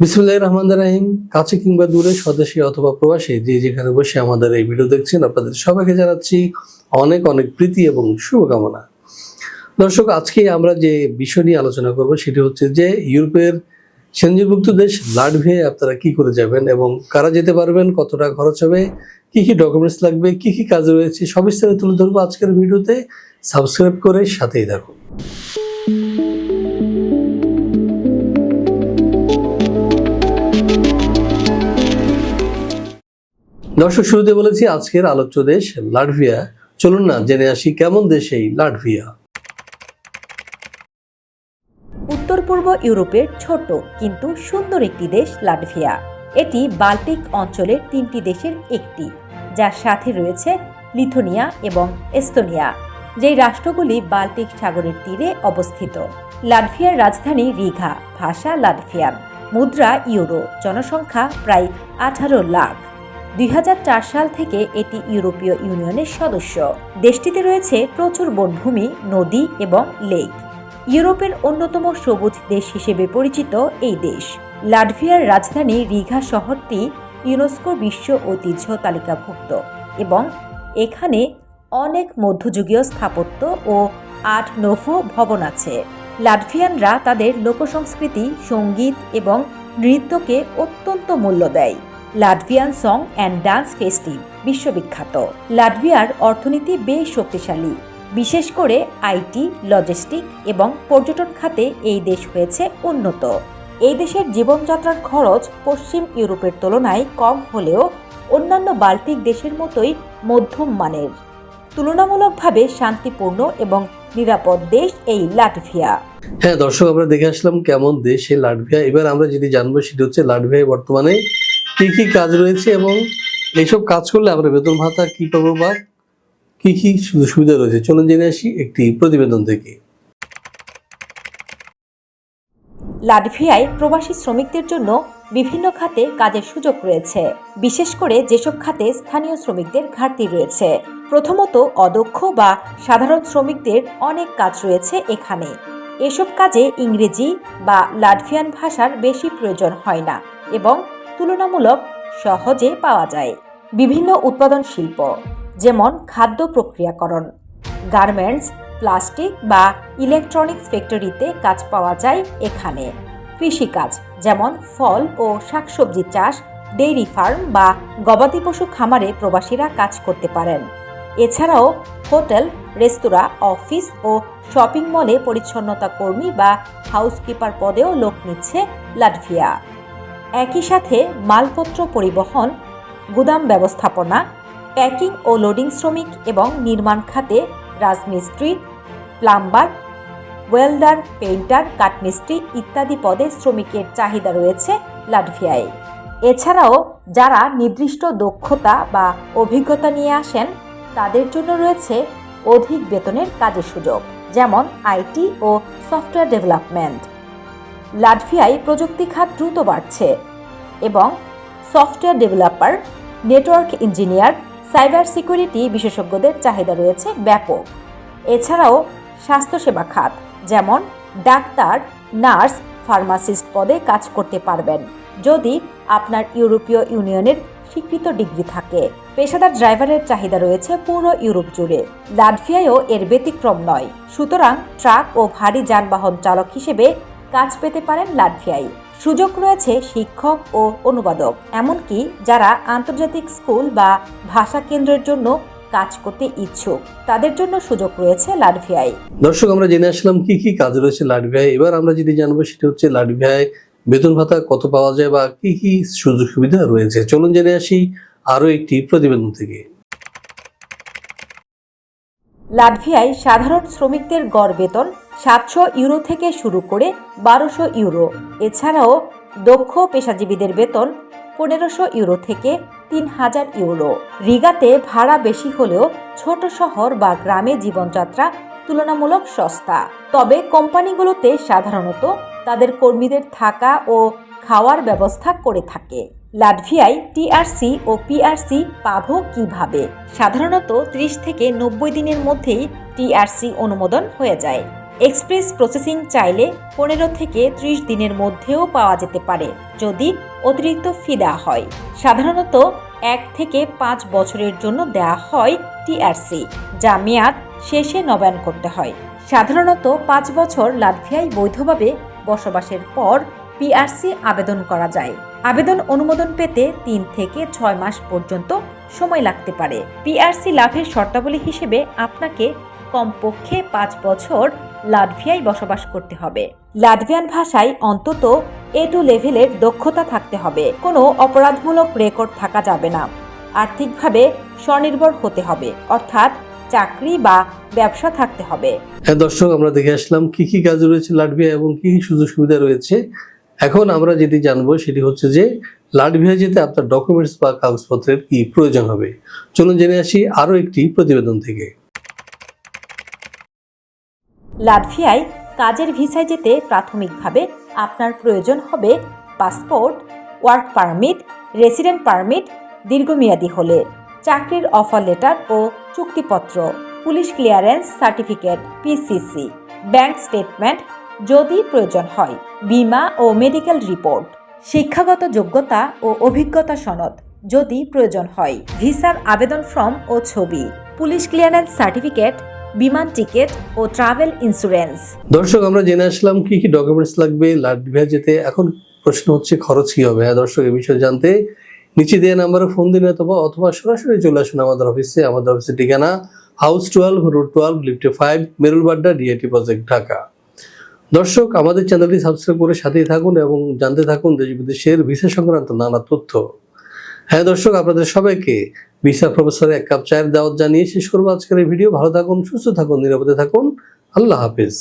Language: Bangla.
বিসমুল্লাহ রহমান রাহিম। কাছে কিংবা দূরে, স্বদেশী অথবা প্রবাসী, যে যেখানে বসে আমাদের এই ভিডিও দেখছেন, আপনাদের সবাইকে জানাচ্ছি অনেক অনেক প্রীতি এবং শুভকামনা। দর্শক, আজকে আমরা যে বিষয় নিয়ে আলোচনা করব, সেটি হচ্ছে যে ইউরোপের সেঞ্জুরভুক্ত দেশ লাটভিয়ায় আপনারা কি করে যাবেন এবং কারা যেতে পারবেন কত টাকা খরচ হবে, কি কি ডকুমেন্টস লাগবে, কি কি কাজ রয়েছে সবিস্তারে তুলে ধরবো আজকের ভিডিওতে সাবস্ক্রাইব করে সাথেই থাকুন। দর্শক, শুরুতে বলেছি আজকের আলোচ্য দেশ লাটভিয়া। চলুন না, জেনে আসি কেমন দেশ এই লাটভিয়া। উত্তর পূর্ব ইউরোপের ছোট কিন্তু সুন্দর একটি দেশ লাটভিয়া। এটি বাল্টিক অঞ্চলের তিনটি দেশের একটি, যার সাথে রয়েছে লিথুনিয়া এবং এস্তোনিয়া, যেই রাষ্ট্রগুলি বাল্টিক সাগরের তীরে অবস্থিত। লাটভিয়ার রাজধানী রিঘা, ভাষা লাটভিয়ান। মুদ্রা ইউরো, জনসংখ্যা প্রায় আঠারো লাখ। দুই হাজার চার সাল থেকে এটি ইউরোপীয় ইউনিয়নের সদস্য। দেশটিতে রয়েছে প্রচুর বনভূমি, নদী এবং লেক। ইউরোপের অন্যতম সবুজ দেশ হিসেবে পরিচিত এই দেশ। লাটভিয়ার রাজধানী রিঘা শহরটি ইউনেস্কো বিশ্ব ঐতিহ্য তালিকাভুক্ত এবং এখানে অনেক মধ্যযুগীয় স্থাপত্য ও আট নোভো ভবন আছে। লাটভিয়ানরা তাদের লোকসংস্কৃতি, সংগীত এবং নৃত্যকে অত্যন্ত মূল্য দেয়। Latvian song and dance festive বিশ্ববিখ্যাত। লাটভিয়ার অর্থনীতি বেশ শক্তিশালী। বিশেষ করে আইটি, লজিস্টিক এবং পর্যটন খাতে এই দেশ হয়েছে উন্নত। এই দেশের জীবনযাত্রার খরচ পশ্চিম ইউরোপের তুলনায় কম হলেও অন্যান্য বাল্টিক দেশের মতোই মধ্যম মানের। তুলনামূলকভাবে শান্তিপূর্ণ এবং নিরাপদ দেশ এই লাটভিয়া। হ্যাঁ দর্শক, আমরা দেখে আসলাম কেমন দেশ এই লাটভিয়া। এবার আমরা যেটি জানব, সেটি হচ্ছে লাটভিয়ায় বর্তমানে কি কি কাজ রয়েছে এবং এইসব কাজ করলে আমরা বেতন ভাতা কি পাবো বা কি কি সুবিধা রয়েছে? চলুন জেনে আসি একটি প্রতিবেদন থেকে। লাটভিয়ায় প্রবাসী শ্রমিকদের জন্য বিভিন্ন খাতে কাজের সুযোগ রয়েছে। বিশেষ করে যেসব খাতে স্থানীয় শ্রমিকদের ঘাটতি রয়েছে। প্রথমত অদক্ষ বা সাধারণ শ্রমিকদের অনেক কাজ রয়েছে এখানে। এসব কাজে ইংরেজি বা লাটভিয়ান ভাষার বেশি প্রয়োজন হয় না এবং তুলনামূলক সহজে পাওয়া যায়। বিভিন্ন উৎপাদন শিল্প, যেমন খাদ্য প্রক্রিয়াকরণ, গার্মেন্টস, প্লাস্টিক বা ইলেকট্রনিক্স ফ্যাক্টরিতে কাজ পাওয়া যায় এখানে। কৃষিকাজ, যেমন ফল ও শাকসবজি চাষ, ডেইরি ফার্ম বা গবাদি পশু খামারে প্রবাসীরা কাজ করতে পারেন। এছাড়াও হোটেল, রেস্তোরাঁ, অফিস ও শপিং মলে পরিচ্ছন্নতা কর্মী বা হাউসকিপার পদেও লোক নিচ্ছে লাটভিয়া। একই সাথে মালপত্র পরিবহন, গুদাম ব্যবস্থাপনা, প্যাকিং ও লোডিং শ্রমিক এবং নির্মাণ খাতে রাজমিস্ত্রি, প্লাম্বার, ওয়েল্ডার, পেইন্টার, কাঠমিস্ত্রি ইত্যাদি পদে শ্রমিকের চাহিদা রয়েছে লাটভিয়ায়। এছাড়াও যারা নির্দিষ্ট দক্ষতা বা অভিজ্ঞতা নিয়ে আসেন, তাদের জন্য রয়েছে অধিক বেতনের কাজের সুযোগ, যেমন আইটি ও সফটওয়্যার ডেভেলপমেন্ট। লাটভিয়ায় প্রযুক্তি খাত দ্রুত বাড়ছে এবং software developer, network engineer, cyber security বিশেষজ্ঞদের চাহিদা রয়েছে ব্যাপক। এছাড়াও স্বাস্থ্যসেবা খাত, যেমন ডাক্তার, নার্স, ফার্মাসিস্ট পদে কাজ করতে পারবেন যদি আপনার ইউরোপীয় ইউনিয়নের স্বীকৃত ডিগ্রি থাকে। পেশাদার ড্রাইভারের চাহিদা রয়েছে পুরো ইউরোপ জুড়ে। লাটভিয়ায়ও এর ব্যতিক্রম নয়। সুতরাং ট্রাক ও ভারী যানবাহন চালক হিসেবে কাজ পেতে পারেন লাটভিয়ায়। সুযোগ রয়েছে শিক্ষক ও অনুবাদক, এমনকি যারা আন্তর্জাতিক স্কুল বা ভাষা কেন্দ্রের জন্য কাজ করতে ইচ্ছুক, তাদের জন্য সুযোগ রয়েছে লাটভিয়ায়। দর্শক, আমরা জেনে আসলাম কি কি কাজ রয়েছে লাটভিয়ায়। এবার আমরা যদি জানব সেটা হচ্ছে লাটভিয়ায় বেতন ভাতা কত পাওয়া যায় বা কি কি সুযোগ সুবিধা রয়েছে। চলুন জেনে আসি আরও একটি প্রতিবেদন থেকে। লাটভিয়ায় সাধারণ শ্রমিকদের গড় বেতন সাতশো ইউরো থেকে শুরু করে বারোশো ইউরো। এছাড়াও দক্ষ পেশাজীবীদের বেতন পনেরোশো ইউরো থেকে তিন হাজার ইউরো। রিগাতে ভাড়া বেশি হলেও ছোট শহর বা গ্রামে জীবনযাত্রা তুলনামূলক সস্তা। তবে কোম্পানিগুলোতে সাধারণত তাদের কর্মীদের থাকা ও খাওয়ার ব্যবস্থা করে থাকে। লাটভিয়ায় টিআরসি ও পিআরসি পাবো কীভাবে? সাধারণত ত্রিশ থেকে নব্বই দিনের মধ্যেই টিআরসি অনুমোদন হয়ে যায়। এক্সপ্রেস প্রসেসিং চাইলে পনেরো থেকে ত্রিশ দিনের মধ্যেও পাওয়া যেতে পারে, যদি অতিরিক্ত ফি দেওয়া হয়। সাধারণত এক থেকে পাঁচ বছরের জন্য দেওয়া হয় টিআরসি, যা মেয়াদ শেষে নবায়ন করতে হয়। সাধারণত পাঁচ বছর লাটভিয়ায় বৈধভাবে বসবাসের পর পিআরসি আবেদন করা যায়। আবেদন অনুমোদন পেতে তিন থেকে ছয় মাস পর্যন্ত সময় লাগতে পারে। পিআরসি লাভের শর্তাবলী হিসেবে আপনাকে কমপক্ষে পাঁচ বছর লাটভিয়ায় বসবাস করতে হবে। লাটভিয়ান ভাষায় অন্তত এ টু লেভেলের দক্ষতা থাকতে হবে। কোনো অপরাধমূলক রেকর্ড থাকা যাবে না। আর্থিকভাবে স্বনির্ভর হতে হবে। অর্থাৎ চাকরি বা ব্যবসা থাকতে হবে। হ্যাঁ দর্শক, আমরা দেখে আসলাম কি কি কাজ রয়েছে লাটভিয়া এবং কি কি সুযোগ সুবিধা রয়েছে। এখন আমরা যেটি জানব সেটি হচ্ছে যে লাটভিয়া যেতে আপনার ডকুমেন্টস বা কাগজপত্রের কি প্রয়োজন হবে? চলুন জেনে আসি আরও একটি প্রতিবেদন থেকে। লাটভিয়ায় কাজের ভিসায় যেতে প্রাথমিকভাবে আপনার প্রয়োজন হবে passport, work permit, resident permit, দীর্ঘমেয়াদী হলে, চাকরির অফার লেটার ও চুক্তিপত্র, police clearance certificate, PCC, bank statement যদি প্রয়োজন হয়। বীমা ও মেডিকেল রিপোর্ট, শিক্ষাগত যোগ্যতা ও অভিজ্ঞতা সনদ যদি প্রয়োজন হয়। ভিসার আবেদন ফর্ম ও ছবি, পুলিশ ক্লিয়ারেন্স সার্টিফিকেট, বিমান টিকিট ও ট্রাভেল ইন্স্যুরেন্স। দর্শক, আমরা জেনে আসলাম কি কি ডকুমেন্টস লাগবে লাটভিয়া যেতে। এখন প্রশ্ন হচ্ছে খরচ কি হবে? হ্যাঁ দর্শক এই বিষয়ে জানতে নিচে দেওয়া নাম্বারে ফোন দিন অথবা অথবা সরাসরি চলে আসুন আমাদের অফিসে আমাদের অফিসের ঠিকানা হাউস টুয়েলভ রোড টুয়েলভ লিফটে five Merul Badda DIT project Dhaka দর্শক, আমাদের চ্যানেলটি সাবস্ক্রাইব করে সাথেই থাকুন এবং জানতে থাকুন দেশ বিদেশের ভিসা সংক্রান্ত নানা তথ্য। হ্যাঁ দর্শক, আপনাদের সবাইকে ভিসা প্রফেসরে এক কাপ চায়ের দাওয়াত জানিয়ে শেষ করব আজকের এই ভিডিও। ভালো থাকুন, সুস্থ থাকুন, নিরাপদে থাকুন। আল্লাহ হাফিজ।